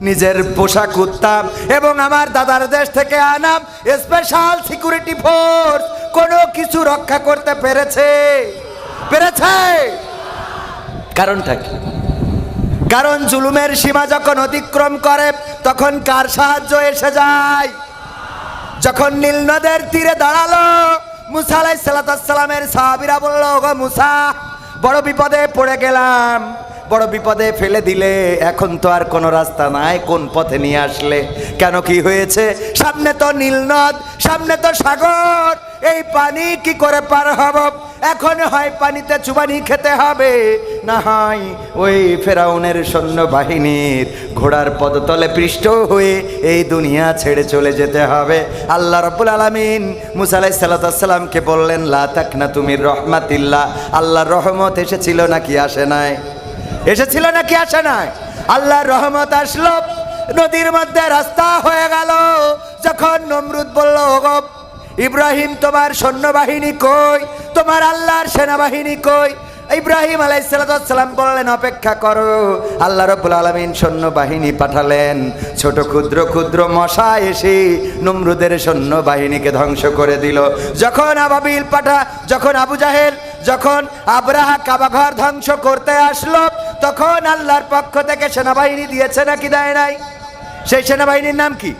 নিজের পোশাক উত্তাম এবং আমার দাদার দেশ থেকে আনাম স্পেশাল সিকিউরিটি ফোর্স কোনো কিছু রক্ষা করতে পেরেছে? পেরেছে? কারণটা কি? কারণ জুলুমের সীমা যখন অতিক্রম করে, তখন কার সাহায্য এসে যায়? যখন নীল নদের তীরে দাঁড়াল, মুসা আলাই সালাতামের সাহাবিরা বলল গো মুসা, বড় বিপদে পড়ে গেলাম। বড় বিপদে ফেলে দিলে, এখন তো আর কোনো রাস্তা নাই, কোন পথে নিয়ে আসলে? কেন কি হয়েছে? সামনে তো নীল নদ, সামনে তো সাগর, এই পানি কি করে পার হব? এখন হয় পানিতে চুবানি খেতে হবে। না হয় ওই ফেরাউনের সৈন্য বাহিনীর ঘোড়ার পদতলে পৃষ্ঠ হয়ে এই দুনিয়া ছেড়ে চলে যেতে হবে। আল্লাহ রব্বুল আলমিন মুসালাই সাল্লাতামকে বললেন, লা তাক না তুমি রহমাতিল্লাহ। আল্লাহর রহমত এসেছিল নাকি আসে নাই? এসেছিল নাকি আসে নাই? আল্লাহর রহমত আসলো, নদীর মধ্যে রাস্তা হয়ে গেল। যখন নমরুদ বলল, ওগো, ইব্রাহিম, তোমার সৈন্যবাহিনী কই? তোমার আল্লাহর সেনাবাহিনী কই? ইব্রাহিম আলাইসালাম বললেন, অপেক্ষা করো। আল্লাহ রব্বুল আলমিন সৈন্যবাহিনী পাঠালেন। ছোট ক্ষুদ্র ক্ষুদ্র মশা এসে নমরুদের সৈন্যবাহিনীকে ধ্বংস করে দিল। যখন আবাবিল পাঠা, যখন আবু জাহেল যখন আবরাহা কাবাঘর ধ্বংস করতে আসলো, তখন আল্লাহর পক্ষ থেকে সেনাবাহিনী দিয়েছে নাকি দেয় নাই? সেই সেনাবাহিনীর নাম কি?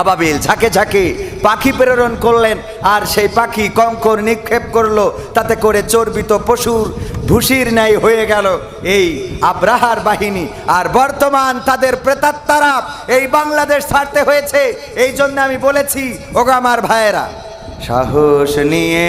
আবাবিল ঝাঁকে ঝাঁকে পাখি প্রেরণ করলেন, আর সেই পাখি কঙ্কর নিক্ষেপ করল, তাতে করে চর্বিত পশুর ভুসির ন্যায় হয়ে গেল। এই আব্রাহার বাহিনী, আর বর্তমান তাদের প্রেতাত্মারা এই বাংলাদেশ ছাড়তে হয়েছে, এই জন্য আমি বলেছি, ওগো আমার ভাইয়েরা, সাহস নিয়ে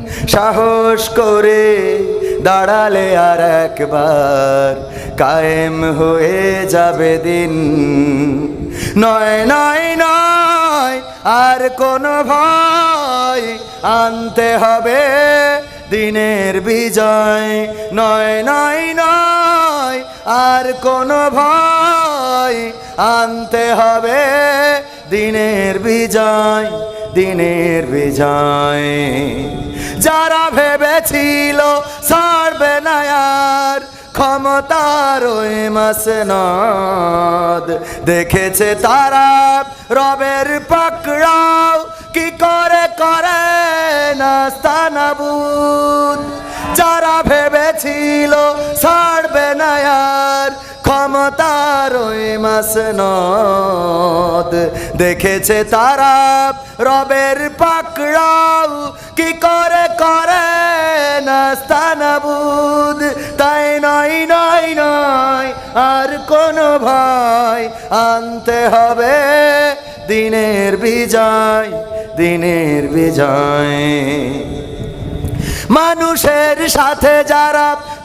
সাহস করে দাঁড়ালে আর একবার কায়েম হয়ে যাবে দিন। নয় নয় নয়, আর কোনো ভয় আনতে হবে দিনের বিজয়। নয় নয় নয়, আর কোনো ভয় আনতে হবে দিনের বিজয় দিনের বিজয়। যারা ভেবেছিল সারবে না আর ক্ষমতার ওই মাসনদ। দেখেছে তারা রবের পাকড়াও কি করে করে নাস্তানাবুদ যারা ভেবেছিল ক্ষমতার ওই মাসনদ। দেখেছে তারা রবের পাকড়াও। কি করে করে নাস্তানাবুদ তাই নয় নয় নয়, আর কোনো ভয়। আনতে হবে দিনের বিজয় দিনের বিজয়। মানুষের সাথে যারা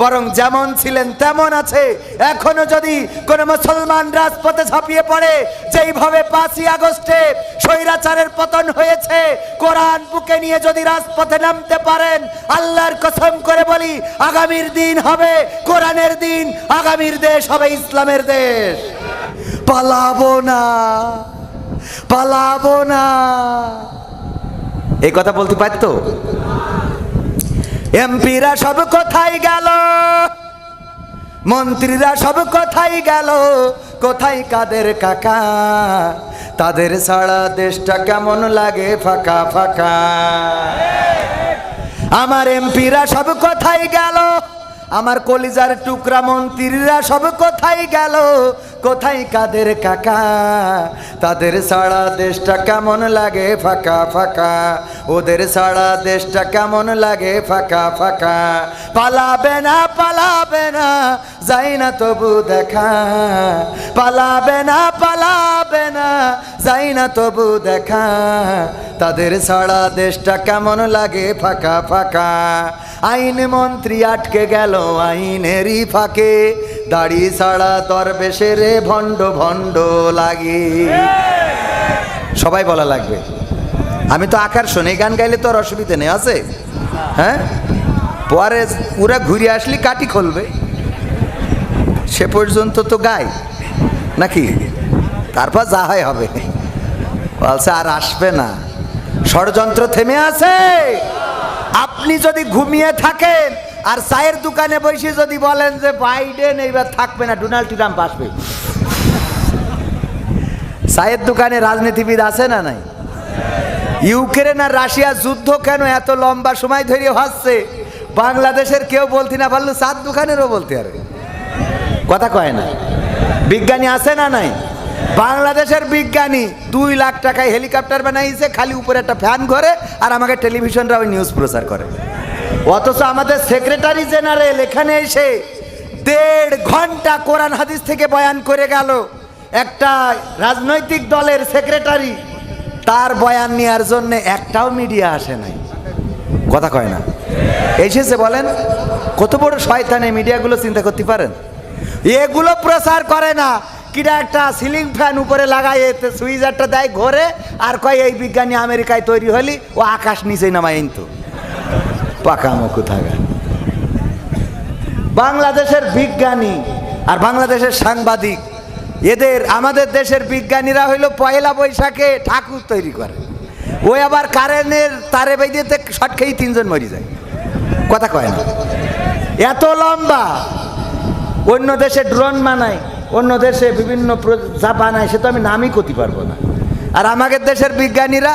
বরং যেমন ছিলেন তেমন আছে। এখনও যদি কোনো মুসলমান রাজপথে ঝাঁপিয়ে পড়ে, যেইভাবে পাঁচই আগস্টে স্বৈরাচারের পতন হয়েছে, কোরআন বুকে নিয়ে যদি রাজপথে নামতে পারেন, আল্লাহর কসম করে বলি, আগামীর দিন হবে কোরআনের দিন, আগামীর দেশ হবে ইসলামের দেশ। পালাবো না পালাবো না। এই কথা বলতে পারতো? এমপিরা সব কোথায় গেল? মন্ত্রীরা সব কোথায় গেল। কোথায় কাদের কাকা? তাদের ছাড়া দেশটা কেমন লাগে ফাঁকা ফাঁকা? আমার এমপিরা সব কোথায় গেল। আমার কলিজার টুকরা মন্ত্রীরা সব কোথায় গেল। কোথায় কাদের কাকা? তাদের সারা দেশটা কেমন লাগে ফাঁকা ফাঁকা? ওদের সারা দেশটা কেমন লাগে ফাঁকা ফাঁকা? পালাবে না পালাবে না, যাই না তবু দেখা। পালাবে না পালাবে না, যাই না তবু দেখা। তাদের সারা দেশটা কেমন লাগে ফাঁকা ফাঁকা। আইন মন্ত্রী আটকে গেল আইনেরই ফাঁকে। দাড়ি ছাড়া দরবেশে রে ভণ্ড ভণ্ড লাগে। সবাই বলা লাগবে। আমি তো আকার শুনে, গান গাইলে তোর অসুবিধে নেই, আছে? হ্যাঁ? পরে ওরা ঘুরে আসলি কাটি খুলবে। সে পর্যন্ত তো গাই, নাকি? তারপর যা হয় হবে। বলছে, আর আসবে না। ষড়যন্ত্র থেমে আছে। আপনি যদি ঘুমিয়ে থাকেন, আর চায়ের দোকানে বসে যদি বলেন যে বাইডেন এইবার থাকবে না, ডোনাল্ড ট্রাম্প আসবে। চায়ের দোকানে রাজনীতিবিদ আছে না নাই? ইউক্রেন আর রাশিয়া যুদ্ধ কেন এত লম্বা সময় ধরে হচ্ছে? বাংলাদেশের কেউ বলতে না, পারল চার দোকানেরও বলতে আরে। কথা কয় না। বিজ্ঞানী আছে না নাই? বাংলাদেশের বিজ্ঞানী দুই লাখ টাকায় হেলিকপ্টার বানাইছে, খালি উপরে একটা ফ্যান ঘরে আর আমাকে টেলিভিশনরা ওই নিউজ প্রচার করে। অথচ আমাদের সেক্রেটারি জেনারেল এখানে এসে দেড় ঘণ্টা কোরআন হাদিস থেকে বয়ান করে গেল। একটা রাজনৈতিক দলের সেক্রেটারি, তার বয়ান নেওয়ার জন্য একটাও মিডিয়া আসে নাই। কথা কয় না। এসেছে বলেন, কত বড় শয়তান মিডিয়াগুলো চিন্তা করতে পারেন? এগুলো প্রচার করে না। কিরা একটা সিলিং ফ্যান উপরে এতে সুইজারটা দেয় ঘরে, আর কয়, এই বিজ্ঞানী আমেরিকায় তৈরি হলি, ও আকাশ নিচেই নামায় তো পাকা মুখু থাকা বাংলাদেশের বিজ্ঞানী আর বাংলাদেশের সাংবাদিক, এদের, আমাদের দেশের বিজ্ঞানীরা হইল পয়লা বৈশাখে ঠাকুর তৈরি করে। ওই আবার কারেন্টের তারে বেঁধেতে শট খেয়েই তিনজন মরি যায়। কথা কয় না। এত লম্বা। অন্য দেশে ড্রোন বানায়, অন্য দেশে বিভিন্ন যা বানায়, সে তো আমি নামই করতে পারব না। আর আমাদের দেশের বিজ্ঞানীরা,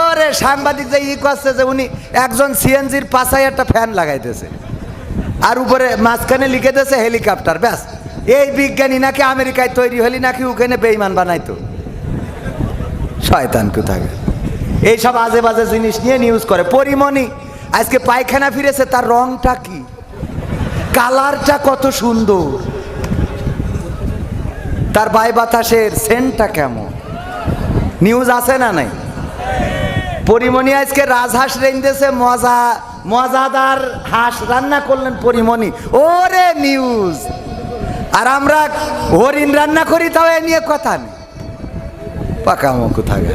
ওরে সাংবাদিক যে ই করছে যে উনি একজন সিএনজির পাশায় একটা ফ্যান লাগাইতেছে। আর উপরে মাঝখানে লিখে দিয়েছে হেলিকপ্টার, ব্যাস। এই বিজ্ঞানী নাকি আমেরিকায় তৈরি হলি নাকি ওখানে বেইমান বানাইতো। শয়তান কোথায় এইসব আজে বাজে জিনিস নিয়ে নিউজ করে। পরিমণি আজকে পায়খানা ফিরেছে, তার রংটা কি? কালারটা কত সুন্দর। তার বাই বাতাসের সেন্টটা কেমন? নিউজ আছে না নাই? পরিমণি আজকে রাজহাঁস রেঞ্জেছে মজা, মজাদার হাঁস রান্না করলেন পরিমণি। ওরে নিউজ আর আমরা হরিণ রান্না করি, তাও এ নিয়ে কথা নেই। পাকা মুখ থাকে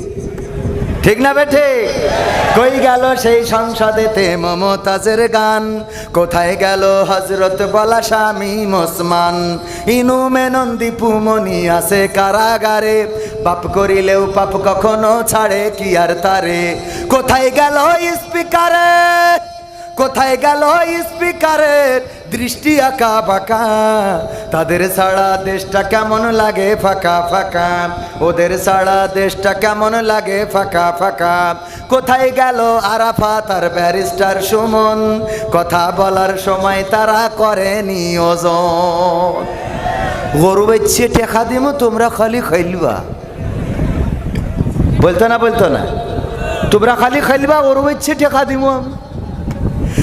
ঠিক না বেঠে কই গেল সেই সংসদেতে মমতাজের গান? কোথায় গেল হজরত বলা স্বামী মোসমান? ইনু মেনন দীপুমণি আছে কারাগারে। পাপ করিলেও পাপ কখনো ছাড়ে, কি আর তারে? কোথায় গেল স্পিকারে? কোথায় গেল স্পিকারের দৃষ্টি আঁকা বাঁকা তাদের ছাড়া দেশটা কেমন লাগে ফাঁকা ফাঁকা। ওদের ছাড়া দেশটা কেমন লাগে ফাঁকা ফাঁকা। কোথায় গেল আরাফা তার ব্যারিস্টার সুমন? কথা বলার সময় তারা করে নিয়োজন গরু বেচ্ছে, টেকা দিমু, তোমরা খালি খাইলবা বলতো না বলতো না? তোমরা খালি খাইলবা গরু বেচ্ছে, টেকা দিমু আমি।